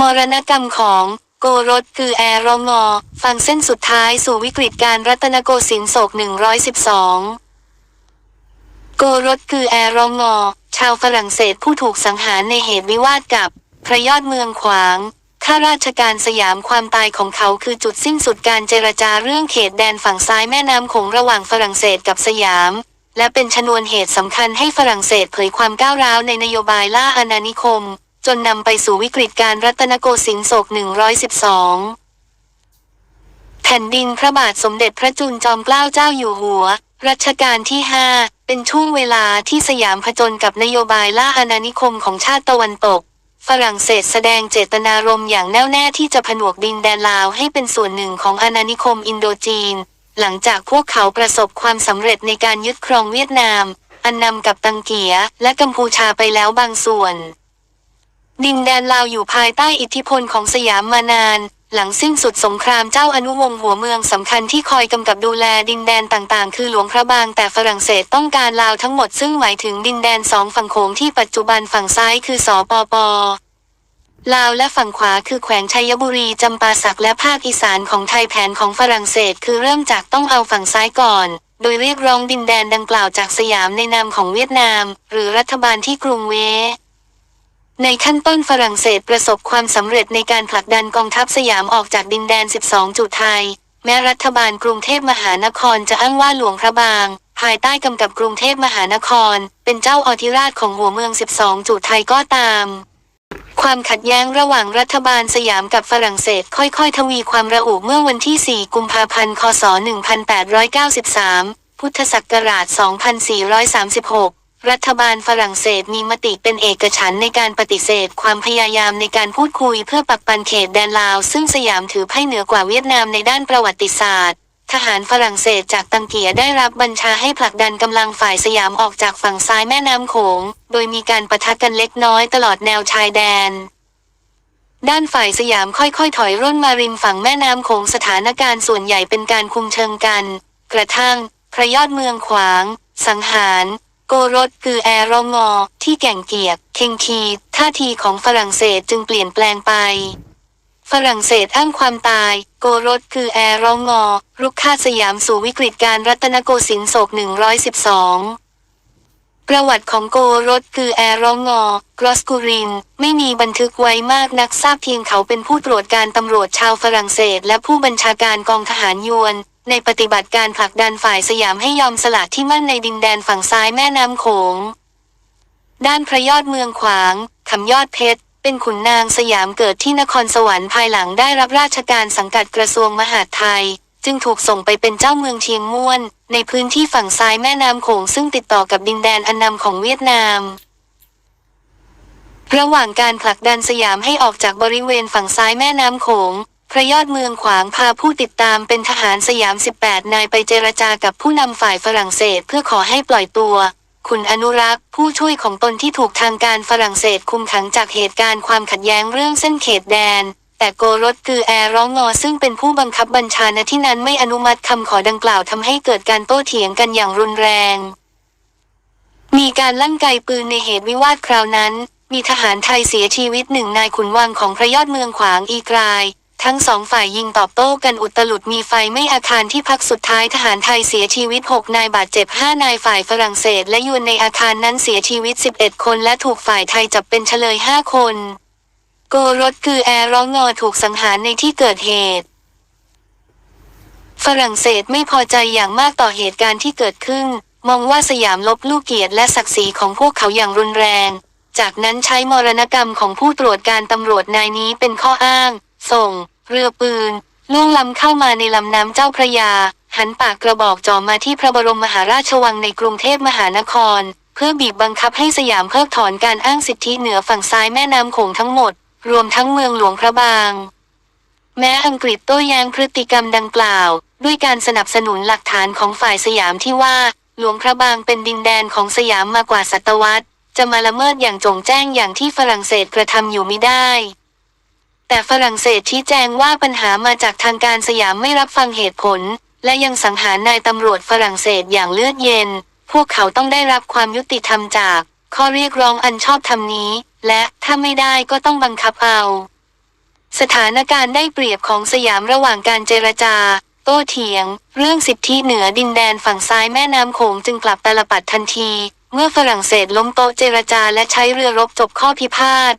มรณกรรมของโกรถคือแอรองอฟังเส้นสุดท้ายสู่วิกฤตการรัตนโกสินทร์โศก 112 โกรถคือแอรองอชาวฝรั่งเศสผู้ถูกสังหารในเหตุวิวาทกับ พระยอดเมืองขวางข้าราชการสยามความตายของเขาคือจุดสิ้นสุดการเจรจาเรื่องเขตแดนฝั่งซ้ายแม่น้ำโขงระหว่างฝรั่งเศสกับสยาม และเป็นชนวนเหตุสำคัญให้ฝรั่งเศสเผยความก้าวร้าวในนโยบายล่าอาณานิคม จนนำไปสู่วิกฤตการรัตนโกสินทร์โศก 112 แผ่นดินพระบาทสมเด็จพระจุลจอมเกล้าเจ้าอยู่หัว รัชกาลที่ 5 เป็นช่วงเวลาที่สยามผจญกับนโยบายล่าอาณานิคมของชาติตะวันตก ฝรั่งเศสแสดงเจตนารมณ์อย่างแน่วแน่ที่จะผนวกดินแดนลาวให้เป็นส่วนหนึ่งของอาณานิคมอินโดจีน หลังจากพวกเขาประสบความสำเร็จในการยึดครองเวียดนาม อันนำกับตังเกียและกัมพูชาไปแล้วบางส่วน ดินแดนลาวอยู่ภายใต้อิทธิพลของสยามมานาน หลังสิ้นสุดสงครามเจ้าอนุวงศ์หัวเมืองสำคัญที่คอยกำกับดูแลดินแดนต่างๆ คือหลวงพระบางแต่ฝรั่งเศสต้องการลาวทั้งหมดซึ่งหมายถึงดินแดนสองฝั่งโขงที่ปัจจุบันฝั่งซ้ายคือสปปลาวและฝั่งขวาคือแขวงชัยบุรีจำปาสักและภาคอีสานของไทยแผนของฝรั่งเศสคือเริ่มจากต้องเอาฝั่งซ้ายก่อน โดยเรียกร้องดินแดนดังกล่าวจากสยามในนามของเวียดนาม หรือรัฐบาลที่กรุงเว ในขั้นต้นฝรั่งเศสประสบความสำเร็จในการผลักดันกองทัพสยามออกจากดินแดน 12 จุดไทย แม้รัฐบาลกรุงเทพมหานครจะอ้างว่าหลวงพระบาง ภายใต้กำกับกรุงเทพมหานคร เป็นเจ้าอธิราชของหัวเมือง 12 จุดไทยก็ตาม ความขัดแย้งระหว่างรัฐบาลสยามกับฝรั่งเศสค่อยๆ ทวีความระอุเมื่อวันที่ 4 กุมภาพันธ์ คศ 1893 พุทธศักราช 2436 รัฐบาลฝรั่งเศสมีมติเป็นเอกฉันในการปฏิเสธ ความพยายามในการพูดคุยเพื่อปักปันเขตแดนลาว ซึ่งสยามถือไพ่เหนือกว่าเวียดนามในด้านประวัติศาสตร์ ทหารฝรั่งเศสจากตังเกียได้รับบัญชาให้ผลักดันกำลังฝ่ายสยามออกจากฝั่งซ้ายแม่น้ำโขง โดยมีการประทะกันเล็กน้อยตลอดแนวชายแดน ด้านฝ่ายสยามค่อยๆ ถอยร่นมาริมฝั่งแม่น้ำโขงสถานการณ์ส่วนใหญ่เป็นการคุมเชิงกัน กระทั่งพระยอดเมืองขวาง สังหาร โกรถคือแอรองอที่แก่งเกียกเคงคีท่าทีของฝรั่งเศสจึงเปลี่ยนแปลงไป ฝรั่งเศสอ้างความตาย โกรถคือแอรองอรุกคาสยามสู่วิกฤตการรัตนโกสินทร์โศก112 ประวัติของโกรถคือแอรองอกรอสกูริน ไม่มีบันทึกไว้มากนักทราบเพียงเขาเป็นผู้ตรวจการตำรวจชาวฝรั่งเศส และผู้บัญชาการกองทหารยวน ในปฏิบัติการผลักดันฝ่ายสยามให้ยอมสละที่มั่นในดินแดนฝั่งซ้ายแม่น้ำโขง ด้านพระยอดเมืองขวางคำยอดเพชร เป็นขุนนางสยามเกิดที่นครสวรรค์ภายหลังได้รับราชการสังกัดกระทรวงมหาดไทย จึงถูกส่งไปเป็นเจ้าเมืองเชียงม่วน ในพื้นที่ฝั่งซ้ายแม่น้ำโขงซึ่งติดต่อกับดินแดนอันนำของเวียดนามระหว่างการผลักดันสยามให้ออกจากบริเวณฝั่งซ้ายแม่น้ำโขง พระยอดเมืองขวางพาผู้ติดตามเป็นทหารสยาม 18 นายไปเจรจากับผู้นำฝ่ายฝรั่งเศสเพื่อขอให้ปล่อยตัว คุณอนุรักษ์ ผู้ช่วยของตนที่ถูกทางการฝรั่งเศสคุมขังจากเหตุการณ์ความขัดแย้งเรื่องเส้นเขตแดน แต่โกรถคือแอร์ร้องงอซึ่งเป็นผู้บังคับบัญชาณที่นั้นไม่อนุมัติคำขอดังกล่าวทำให้เกิดการโต้เถียงกันอย่างรุนแรง มีการลั่นไกปืนในเหตุวิวาทคราวนั้น มีทหารไทยเสียชีวิตหนึ่งนายขุนวังของพระยอดเมืองขวางอีกราย ทั้งสองฝ่ายยิงตอบโต้กันอุตลุดมีไฟไม่อาคารที่พักสุดท้ายทหารไทยเสียชีวิต 6 นายบาดเจ็บ 5 นายฝ่ายฝรั่งเศส และยวนในอาคารนั้นเสียชีวิต 11 คนและถูกฝ่ายไทยจับเป็นเฉลย 5 คน โกรถคือแอร์ร้องงอถูกสังหารในที่เกิดเหตุ ฝรั่งเศสไม่พอใจอย่างมากต่อเหตุการณ์ที่เกิดขึ้น มองว่าสยามลบลูกเกียรติและศักดิ์ศรีของพวกเขาอย่างรุนแรง จากนั้นใช้มรณกรรมของผู้ตรวจการตำรวจนายนี้เป็นข้ออ้าง ส่ง เรือปืน ล่วงล้ำเข้ามาในลำน้ำเจ้าพระยา หันปากกระบอกจ่อมาที่พระบรมมหาราชวังในกรุงเทพมหานคร เพื่อบีบบังคับให้สยามเพิกถอนการอ้างสิทธิเหนือฝั่งซ้ายแม่น้ำโขงทั้งหมด รวมทั้งเมืองหลวงพระบาง แม้อังกฤษโต้แย้งพฤติกรรมดังกล่าว ด้วยการสนับสนุนหลักฐานของฝ่ายสยามที่ว่า หลวงพระบางเป็นดินแดนของสยามมากว่าศตวรรษจะมาละเมิดอย่างจงแจ้งอย่างที่ฝรั่งเศสกระทำอยู่ไม่ได้ แต่ฝรั่งเศสชี้แจงว่าปัญหามาจากทางการสยามไม่รับฟังเหตุผล และยังสังหารนายตำรวจฝรั่งเศสอย่างเลือดเย็น พวกเขาต้องได้รับความยุติธรรมจาก ข้อเรียกร้องอันชอบธรรมนี้ และถ้าไม่ได้ก็ต้องบังคับเอา สถานการณ์ได้เปรียบของสยามระหว่างการเจรจา โต้เถียง เรื่องสิทธิเหนือดินแดนฝั่งซ้ายแม่น้ำโขงจึงกลับตลปัดทันที เมื่อฝรั่งเศสล้มโต๊ะเจรจาและใช้เรือรบจบข้อพิพาท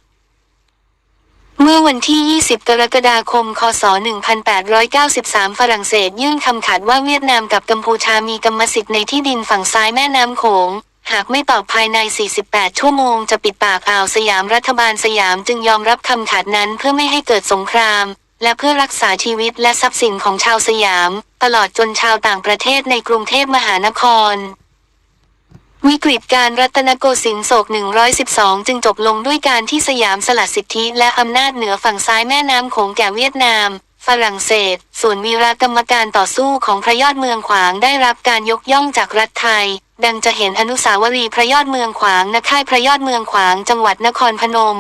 วันที่ 20 กรกฎาคม คศ 1893 ฝรั่งเศสยื่นคำขาดว่าเวียดนามกับกัมพูชามีกรรมสิทธิ์ในที่ดินฝั่งซ้ายแม่น้ำโขง หากไม่ตอบภายใน 48 ชั่วโมงจะปิดปากอ่าวสยามรัฐบาลสยามจึงยอมรับคำขาดนั้นเพื่อไม่ให้เกิดสงคราม และเพื่อรักษาชีวิตและทรัพย์สินของชาวสยาม ตลอดจนชาวต่างประเทศในกรุงเทพมหานคร วิกฤตการรัตนโกสินทร์โศก 112 จึงจบลงด้วยการที่สยามสละสิทธิและอำนาจเหนือฝั่งซ้ายแม่น้ำโขงแก่เวียดนาม ฝรั่งเศส ส่วนวีรกรรมการต่อสู้ของพระยอดเมืองขวางได้รับการยกย่องจากรัฐไทย ดังจะเห็นอนุสาวรีย์พระยอดเมืองขวางณค่ายพระยอดเมืองขวางจังหวัดนครพนม